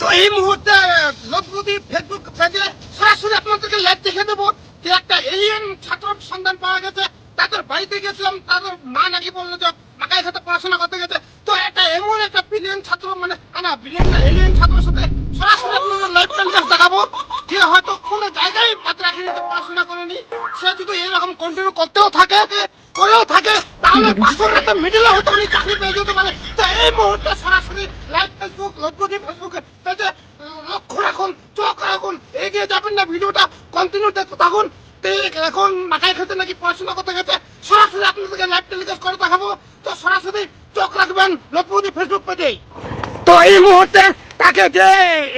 তো এই মুহূর্তে লোকপ্রতি ফেসবুক পেজে সরাসরি আপনাদেরকে লাইভ দেখে দেবো যে একটা এলিয়েন ছাত্র সন্ধান পাওয়া গেছে। তাদের বাড়িতে গেছিলাম, তাদের মা নাকি বলল যে মাকাই খাতে পড়াশোনা করতে গেছে। তো একটা এমন একটা বিলিয়ন ছাত্র মানে না বিলিয়ন এলিয়েন ছাত্রের সাথে সরাসরি আপনাদের লাইভ দেখাবো। যে হয়তো কোনো জায়গায় মাত্রাখিনীতে পড়াশোনা করেনি। সে যদি এরকম কন্টিনিউ করতেও থাকে, করেও থাকে, তাহলে পাঁচশোর একটা মিডিলে হয়তো উনি চাকরি পেয়ে যেতে পারে। তো এই মুহূর্তে সরাসরি লাইভ ফেসবুক। পেজে লক্ষ্য রাখুন, চোখ রাখুন, এগিয়ে যাবেন না ভিডিওটা কন্টিনিউ দেখতে থাকুন। এখন মাথায় খেতে নাকি পড়াশোনা করতে গেছে সরাসরি আপনাদেরকে লাইভ টেলিকাস্ট করে দেখাবো। তো সরাসরি চোখ রাখবেন লক্ষ্যবতী ফেসবুক পেজেই। তো এই মুহূর্তে তাকে যে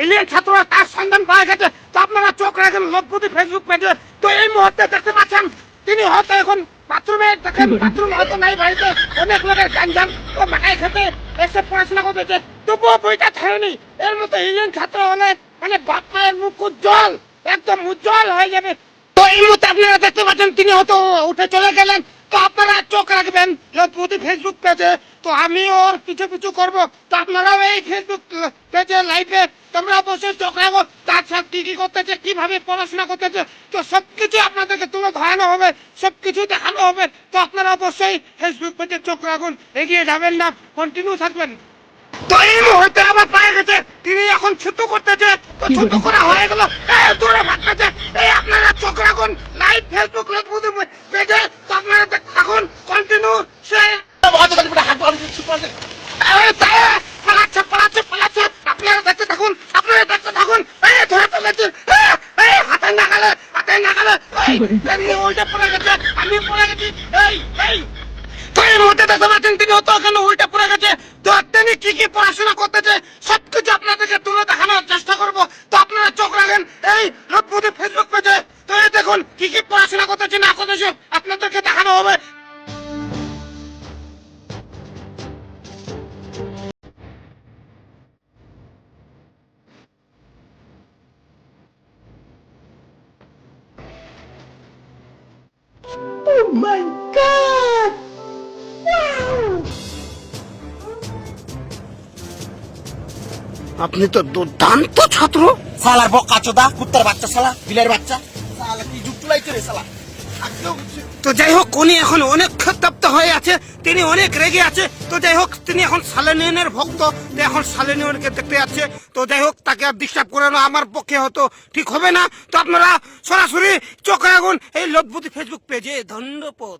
এলিয়েন ছাত্ররা তার সন্ধান পাওয়া গেছে, তো আপনারা চোখ রাখেন লক্ষ্যবতী ফেসবুক পেজে। তো এই মুহূর্তে দেখতে পাচ্ছেন, তিনি হয়তো এখন বাথরুমে দেখেন বাথরুম হয়তো নাই বাড়িতে, অনেক লোকের গাঞ্জাম ও মাথায় খেতে এসে পড়াশোনা করতেছে। তবুও বইটা ছাড়েনি এর মতো এলিয়েন ছাত্র হলে মানে বাপ মায়ের মুখ উজ্জ্বল, একদম উজ্জ্বল হয়ে যাবে। তো এই মুহূর্তে আপনারা দেখতে পাচ্ছেন, তিনি হয়তো উঠে চলে গেলেন। তো আপনারা চোখ রাখবেন লক্ষ্যবতী ফেসবুক পেজে তো আমি ওর পিছু পিছু করব। তো আপনারাও এই ফেসবুক পেজে লাইভে তোমরা অবশ্যই চোখ রাখো। তার সাথে কি কি করতেছে, কীভাবে পড়াশোনা করতেছে। তো সবকিছু আপনাদেরকে তুলে ধরানো হবে, সবকিছু দেখানো হবে। তো আপনারা অবশ্যই ফেসবুক পেজে চোখ রাখুন, এগিয়ে যাবেন না কন্টিনিউ থাকবেন। তো এই মুহূর্তে আবার পায়ে গেছে। তিনি এখন ছুটু করতেছে তো ছুটু করা হয়ে গেল। এই ভাগতেছে এই আপনারা চোখ রাখুন। লাইভ ফেসবুক পেজে তো আপনারা থাকুন। কন্টিনিউ সে পালাচ্ছে পালাচ্ছে পালাচ্ছে। আপনারা দেখতে থাকুন আপনারা দেখতে থাকুন। এই ধরে ফেলেছে এই হাতে নাগালে হাতে নাগালে। উল্টে পড়ে গেছে। আমি পড়ে গেছি। এই এই। তো এই মুহূর্তে দেখতে পাচ্ছেন তিনি হতো ওখানে উল্টে পড়ে গেছে। তো কি কি পড়াশোনা করতেছে, সবকিছু আপনাদেরকে তুলে দেখানোর চেষ্টা করব। তো আপনারা চোখ রাখেন, এই রোদপুরে ফেসবুক পেজে। তো এই দেখুন, কি কি পড়াশোনা করতেছে না করতেছে, আপনাদেরকে দেখানো হবে। Oh my god! আপনি তো দুর্দান্ত ছাত্র। শালার বকা চোদা কুত্তার বাচ্চা সালা বিলের বাচ্চা। শালা কি যুগ চুলাইছে রে শালা। তো যাই হোক উনি এখন অনেক ক্ষতপ্ত হয়ে আছে তিনি অনেক রেগে আছে। তো যাই হোক তিনি এখন সালেনিয়নের ভক্ত তো এখন সালেনিয়নকে দেখতে যাচ্ছে। তো যাই হোক তাকে আর ডিস্টার্ব করানো আমার পক্ষে হতো ঠিক হবে না। তো আপনারা সরাসরি চোখে রাখুন এই লজ্জতি ফেসবুক পেজে ধন্যপদ।